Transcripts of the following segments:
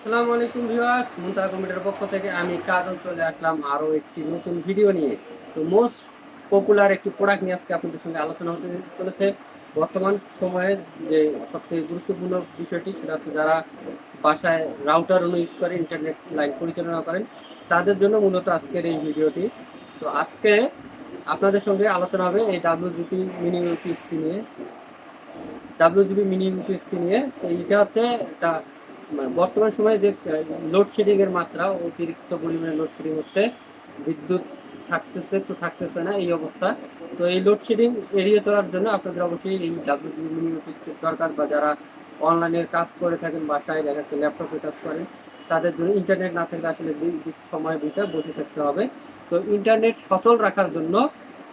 আসসালামু আলাইকুম viewers Munta computer পক্ষ থেকে আমি কাজল চলে আসলাম আরও একটি নতুন ভিডিও নিয়ে। তো মোস্ট পপুলার একটি প্রোডাক্ট নিয়ে আজকে আপনাদের সঙ্গে আলোচনা হতে চলেছে। বর্তমান সময়ে যে সবথেকে গুরুত্বপূর্ণ বিষয়টি সেটা হচ্ছে যারা বাসায় রাউটার ইউজ করে ইন্টারনেট লাইন পরিচালনা করেন, তাদের জন্য মূলত আজকের এই ভিডিওটি। তো আজকে আপনাদের সঙ্গে আলোচনা হবে এই ডাব্লিউজিপি মিনি ইউপিএসটি নিয়ে। ডাব্লিউজিপি মিনি ইউপিএসটি নিয়ে এইটা হচ্ছে একটা বর্তমান সময়ে যে লোডশেডিং এর মাত্রা, অতিরিক্ত পরিমাণে লোডশেডিং হচ্ছে, বিদ্যুৎ থাকতেছে তো থাকতেছে না, এই অবস্থা। তো এই লোডশেডিং এড়িয়ে চলার জন্য আপনাদের অবশ্যই এই ডাব্লিউজিবি মিনি অফিসটির দরকার বা যারা অনলাইনের কাজ করে থাকেন, বাসায় দেখা যাচ্ছে ল্যাপটপে কাজ করেন, তাদের জন্য ইন্টারনেট না থাকলে আসলে সময় বিটা বসে থাকতে হবে। তো ইন্টারনেট সচল রাখার জন্য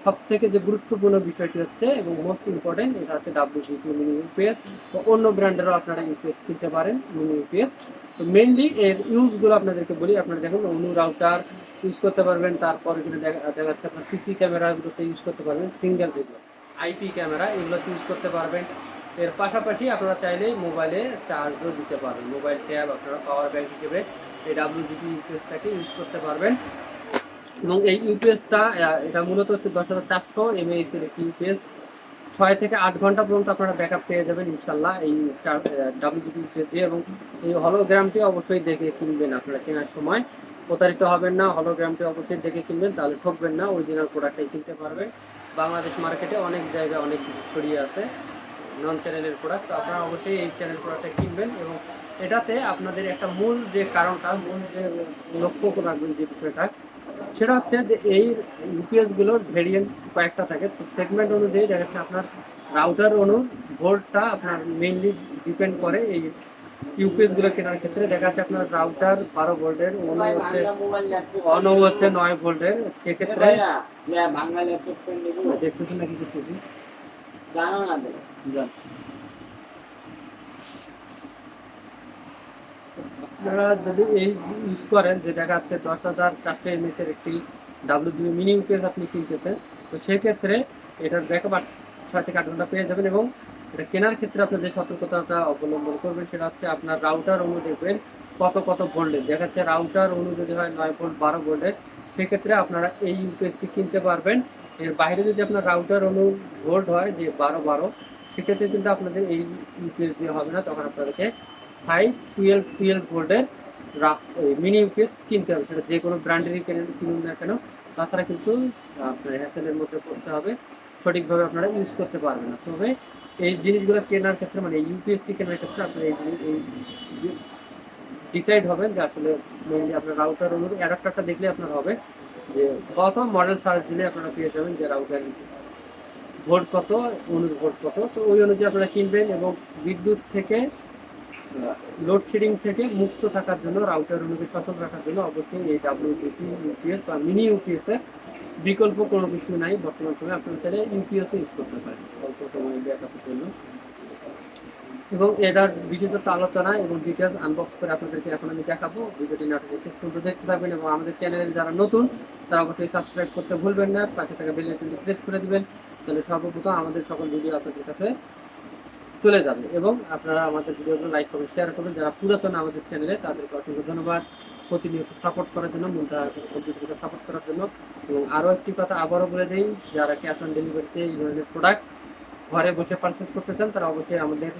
সব থেকে যে গুরুত্বপূর্ণ বিষয়টি হচ্ছে এবং মোস্ট ইম্পর্টেন্ট এটা হচ্ছে ডাব্লিউজিপি মিনি ইউপিএস তো অন্য ব্র্যান্ডেরও আপনারা ইউপিএস কিনতে পারেন মিনি ইউপিএস তো মেনলি এর ইউজগুলো আপনাদেরকে বলি, আপনারা দেখুন অনু রাউটার ইউজ করতে পারবেন, তারপরে কিন্তু দেখা দেখা যাচ্ছে আপনার সিসি ক্যামেরাগুলোতে ইউজ করতে পারবেন সিঙ্গেল যেগুলো আইপি ক্যামেরা এগুলোতে ইউজ করতে পারবেন। এর পাশাপাশি আপনারা চাইলেই মোবাইলে চার্জও দিতে পারবেন মোবাইল ট্যাব আপনারা পাওয়ার ব্যাংক হিসেবে এই ডাব্লিউজিপি ইউপিএসটাকে ইউজ করতে পারবেন। এবং এই ইউপিএসটা এটা মূলত হচ্ছে দশ হাজার চারশো এমএএস এর একটি ইউপিএস ছয় থেকে আট ঘণ্টা পর্যন্ত আপনারা ব্যাকআপ পেয়ে যাবেন ইনশাল্লাহ এই ডাব্লিউজিপি ইউপিএস দিয়ে এবং এই হলোগ্রামটি অবশ্যই দেখে কিনবেন আপনারা কেনার সময়। প্রতারিত হবেন না হলোগ্রামটি অবশ্যই দেখে কিনবেন, তাহলে ঠকবেন না অরিজিনাল প্রোডাক্টটাই কিনতে পারবেন। বাংলাদেশ মার্কেটে অনেক জায়গায় অনেক কিছু ছড়িয়ে আছে নন চ্যানেলের প্রোডাক্ট তো আপনারা অবশ্যই এই চ্যানেল প্রোডাক্টটা কিনবেন এবং এটাতে আপনাদের একটা মূল যে কারণটা, মূল যে লক্ষ্য রাখবেন যে বিষয়টা সেটা হচ্ছে যে এই ইউপিএসগুলোর ভেরিয়েন্ট কয়েকটা থাকে। তো সেগমেন্ট অনুযায়ী দেখা যাচ্ছে আপনার রাউটার অনু ভোল্টটা আপনার মেইনলি ডিপেন্ড করে এই ইউপিএসগুলো কেনার ক্ষেত্রে। দেখা যাচ্ছে আপনার রাউটার বারো ভোল্টের অনু হচ্ছে অনু হচ্ছে নয় ভোল্টের। সেক্ষেত্রে দেখতেছেন নাকি করতেছি জানো না তো যান। আপনারা যদি এই ইউজ করেন, যে দেখা যাচ্ছে দশ হাজার চারশো এর একটি ডাব্লিউজিবি মিনি ইউপিএস আপনি কিনতেছেন, তো সেক্ষেত্রে এটার ব্যাকআপ আট ছয় থেকে আট ঘণ্টা পেয়ে যাবেন এবং এটা কেনার ক্ষেত্রে আপনার যে সতর্কতাটা অবলম্বন করবেন সেটা হচ্ছে আপনার রাউটার অনু দেখবেন কত কত ভোল্টেজ দেখা যাচ্ছে রাউটার অনু যদি হয় নয় ভোল্ট বারো ভোল্টের সেক্ষেত্রে আপনারা এই ইউপিএসটি কিনতে পারবেন। এর বাইরে যদি আপনার রাউটার অনু ভোল্ট হয় যে বারো বারো, সেক্ষেত্রে কিন্তু আপনাদের এই ইউপিএস দিয়ে হবে না, তখন আপনাদেরকে ফাইভ টুয়েলভ টুয়েলভ ভোল্টের মিনি ইউপিএস কিনতে হবে। সেটা যে কোনো ব্র্যান্ডেরই কেনেন কিনুন না কেন, তাছাড়া কিন্তু আপনার হ্যাসেলের মধ্যে পড়তে হবে। সঠিকভাবে আপনারা ইউজ করতে পারবেন না। তবে এই জিনিসগুলো কেনার ক্ষেত্রে মানে ইউপিএসটি কেনার ক্ষেত্রে আপনার এই ডিসাইড হবেন যে আসলে মেনলি আপনার রাউটার অনুযায়ী অ্যাডাপ্টারটা দেখলে আপনার হবে। যে কত মডেল সার্চ দিলে আপনারা পেয়ে যাবেন যে রাউটার ভোল্ট কত, অনুর ভোল্ট কত। তো ওই অনুযায়ী আপনারা কিনবেন এবং বিদ্যুৎ থেকে লোডশেডিং থেকে মুক্ত থাকার জন্য রাউটার অনুকে সচল রাখার জন্য অবশ্যই এই ডাব্লিউজিপি ইউপিএস বা মিনি ইউপিএস এর বিকল্প কোনো কিছু নাই। বর্তমান সময়ে আপনারা চাইলে ইউপিএস ইউজ করতে পারেন। অল্প সময় ব্যাকআপের জন্য। এবং এটার বিশেষত আলোচনা এবং ডিটেলস আনবক্স করে আপনাদেরকে এখন আমি দেখাবো। ভিডিওটি নাটকে শেষ পর্যন্ত দেখতে থাকবেন এবং আমাদের চ্যানেলে যারা নতুন, তারা অবশ্যই সাবস্ক্রাইব করতে ভুলবেন না। পাশে থাকা বেল আইকনটি প্রেস করে দিবেন। তাহলে সর্বপ্রথম আমাদের সকল ভিডিও আপনাদের কাছে চলে যাবে এবং আপনারা আমাদের ভিডিওগুলো লাইক করবেন শেয়ার করবেন। যারা পুরাতন আমাদের চ্যানেলে তাদেরকে অসংখ্য ধন্যবাদ। প্রতিনিয়ত সাপোর্ট করার জন্য মুন্তা কম্পিউটারকে সাপোর্ট করার জন্য। এবং আরও একটি কথা আবারও বলে দিই, যারা ক্যাশ অন ডেলিভারিতে এই ধরনের প্রোডাক্ট ঘরে বসে পারচেস করতে চান, তারা অবশ্যই আমাদের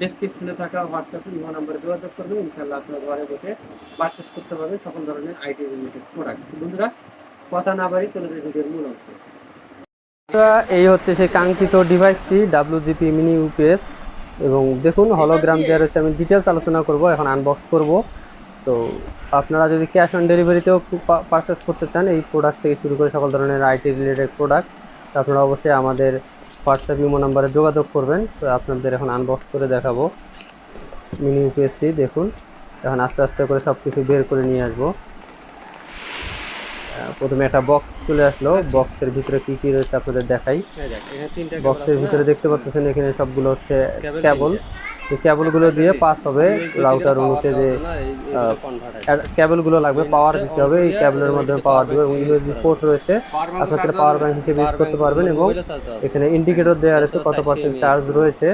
ডিসক্রিপশনে থাকা হোয়াটসঅ্যাপ ইমো নাম্বারে যোগাযোগ করবেন। ইনশাল্লাহ আপনারা ঘরে বসে পারচেস করতে পারবেন সকল ধরনের আইটি রিলেটেড প্রোডাক্ট বন্ধুরা, কথা না বাড়ি চলে যায় ভিডিওর মূল অংশ। এই হচ্ছে সেই কাঙ্ক্ষিত ডিভাইসটি ডাব্লিউজিপি মিনি ইউপিএস এবং দেখুন হলোগ্রাম দেওয়া রয়েছে আমি ডিটেলস আলোচনা করব এখন আনবক্স করব। তো আপনারা যদি ক্যাশ অন ডেলিভারিতেও পারচেস করতে চান এই প্রোডাক্ট থেকে শুরু করে সকল ধরনের আইটি রিলেটেড প্রোডাক্ট তো আপনারা অবশ্যই আমাদের হোয়াটসঅ্যাপ ইমো নাম্বারে যোগাযোগ করবেন। তো আপনাদের এখন আনবক্স করে দেখাবো। মিনি ইউপিএসটি দেখুন। এখন আস্তে আস্তে করে সব কিছু বের করে নিয়ে আসব। প্রথমে একটা বক্স চলে আসলো। বক্সের ভিতরে কি কি রয়েছে আপনাদের দেখাই। বক্সের ভিতরে দেখতে পাচ্ছেন এখানে সবগুলো হচ্ছে কেবল। এই কেবলগুলো দিয়ে পাস হবে রাউটার দিকে যে। কেবলগুলো লাগবে পাওয়ার দিতে হবে এই দিয়ে মাধ্যমে পাওয়ার দেবে এবং ইউএসবি পোর্ট রয়েছে আপনার সেটা পাওয়ার ব্যাংক হিসেবে ইউজ করতে পারবেন এবং এখানে ইন্ডিকেটর দেওয়া আছে কত পার্সেন্ট চার্জ রয়েছে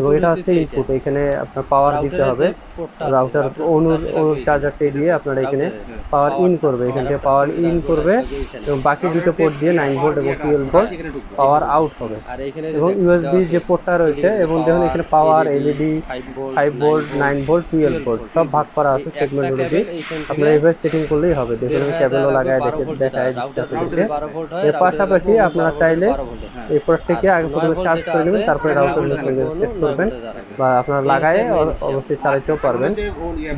এবং এটা হচ্ছে। ইনপুট এখানে আপনার পাওয়ার দিতে হবে রাউটার অনুর অনুর চার্জারটি দিয়ে আপনারা এখানে পাওয়ার ইন করবে এখান থেকে পাওয়ার ইন করবে এবং বাকি দুটো পোর্ট দিয়ে নাইন ভোল্ট এবং টুয়েলভ ভোল্ট পাওয়ার আউট হবে এবং ইউএসবি যে পোর্টটা রয়েছে এবং দেখুন এখানে power LED 5 volt, five volt nine volt twelve 12 volt সব ভাগ করা আছে সেগমেন্ট অনুযায়ী। আপনারা এইভাবে সেটিং করলেই হবে। দেখুন আমি হয়ে লাগায় দেখে দেখাই দিচ্ছি আপনাদেরকে। router 12 volt হয়, এর পাশাপাশি আপনারা চাইলে 12 এই থেকে আগে প্রথমে চার্জ করে নেবেন তারপরে রাউটার 9 সেট করবেন 9 volt রাখে। বা আপনারা লাগায়ে অবশ্যই চালাইতেও পারবেন।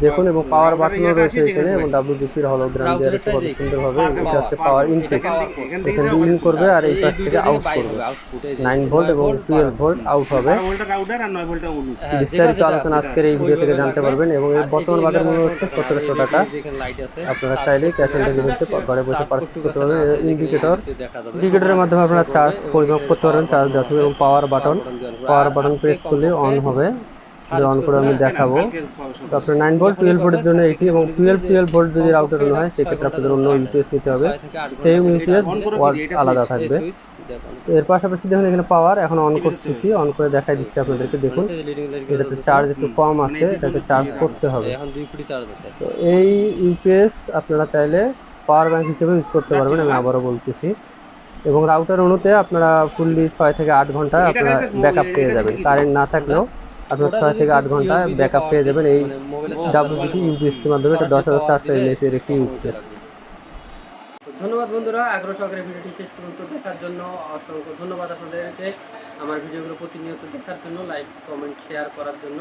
দেখুন এবং পাওয়ার বাটনও রয়েছে এখানে এবং ডাব্লিউজিপির হলোগ্রাম দেওয়া রয়েছে কত সুন্দরভাবে এটা হচ্ছে পাওয়ার ইনটেক এখান ইন করবে আর এই পাশ থেকে আউট করবে নাইন ভোল্ট এবং টুয়েলভ ভোল্ট আউট হবে হ্যাঁ, বিস্তারিত আলোচনা আজকের এই ভিডিও থেকে জানতে পারবেন এবং এর বর্তমান বাজার মূল্য হচ্ছে সতেরোশো টাকা। আপনারা চাইলে ক্যাশ অন ডেলিভারিতে ঘরে বসে পারচেস করতে পারবেন। ইন্ডিকেটর ইন্ডিকেটরের মাধ্যমে আপনারা চার্জ পরিমাপ করতে পারবেন। চার্জ দেওয়া এবং power button power button press করলে অন হবে। অন করে আমি দেখাবো। তো আপনার নাইন ভোল্ট টুয়েলভ ভোল্টের জন্য এটি এবং টুয়েলভ টুয়েলভ ভোল্ট যদি রাউটার হয় সেক্ষেত্রে আপনাদের অন্য ইউপিএস নিতে হবে। সেম ইউপিএস আলাদা থাকবে। তো এর পাশাপাশি দেখুন এখানে পাওয়ার এখন অন করতেছি অন করে দেখাই দিচ্ছি আপনাদেরকে দেখুন। এটাতে চার্জ একটু কম আছে এটাকে চার্জ করতে হবে। তো এই ইউপিএস আপনারা চাইলে পাওয়ার ব্যাংক হিসেবে ইউজ করতে পারবেন আমি আবারও বলতেছি। এবং রাউটার অনুতে আপনারা ফুললি ছয় থেকে আট ঘণ্টা আপনারা ব্যাকআপ পেয়ে যাবেন। কারেন্ট না থাকলেও। আপনার ছয় থেকে আট ঘণ্টা ব্যাকআপ পেয়ে যাবেন এই ডাব্লিউজিপি ইউপিএসটির মাধ্যমে এটা দশ হাজার চারশো এমএস এর একটি ইউপিএস ধন্যবাদ বন্ধুরা আগ্রহ সহকারে ভিডিওটি শেষ পর্যন্ত দেখার জন্য অসংখ্য ধন্যবাদ আপনাদেরকে। আমার ভিডিওগুলো প্রতিনিয়ত দেখার জন্য লাইক কমেন্ট শেয়ার করার জন্য।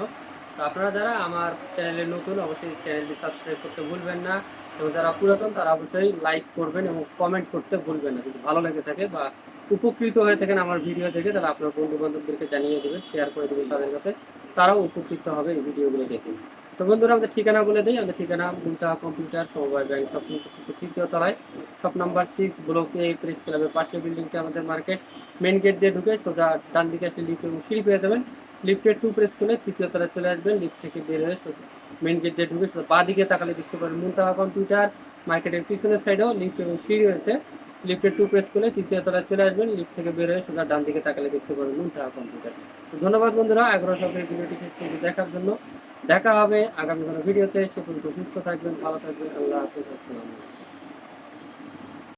তো আপনারা যারা আমার চ্যানেলে নতুন অবশ্যই চ্যানেলটি সাবস্ক্রাইব করতে ভুলবেন না। এবং যারা পুরাতন তারা অবশ্যই লাইক করবেন এবং কমেন্ট করতে ভুলবেন না। যদি ভালো লেগে থাকে বা উপকৃত হয়ে থাকেন আমার ভিডিও থেকে তাহলে আপনার বন্ধু বান্ধবদেরকে জানিয়ে দেবেন শেয়ার করে দেবেন তাদের কাছে। তারাও উপকৃত হবে এই ভিডিওগুলো দেখে। তো বন্ধুরা, আমাদের ঠিকানা বলে দিই। আমাদের ঠিকানা মুলতাহা কম্পিউটার, সমবায় ব্যাংক স্বপ্ন কিছু তৃতীয় তলায়। Shop number six block A press ক্লাবের পাশে বিল্ডিংটা আমাদের মার্কেট মেন গেট দিয়ে ঢুকে সোজা ডান দিকে আসলে লিফট এবং সিঁড়ি পেয়ে যাবেন। লিফটের টু প্রেস করলে তৃতীয় তলায় চলে আসবেন। লিফ্ট থেকে বের হয়ে মেন গেট দিয়ে ঢুকে সোজা বাঁ দিকে তাকালে দেখতে পারেন মুলতাহা কম্পিউটার। মার্কেটের পিছনের সাইডেও লিফ্ট এবং সিঁড়ি রয়েছে। লিফটের টু প্রেস করলে তৃতীয় তলায় চলে আসবেন। লিফট থেকে বের হয়ে সোজা ডান দিকে তাকালে দেখতে পাবেন মুনতাহা কম্পিউটার তো ধন্যবাদ বন্ধুরা আগ্রহ সহকারে ভিডিওটি শেষ পর্যন্ত দেখার জন্য। দেখা হবে আগামী কোনো ভিডিওতে। সে পর্যন্ত সুস্থ থাকবেন, ভালো থাকবেন। আল্লাহ হাফিজ, আসসালামু আলাইকুম।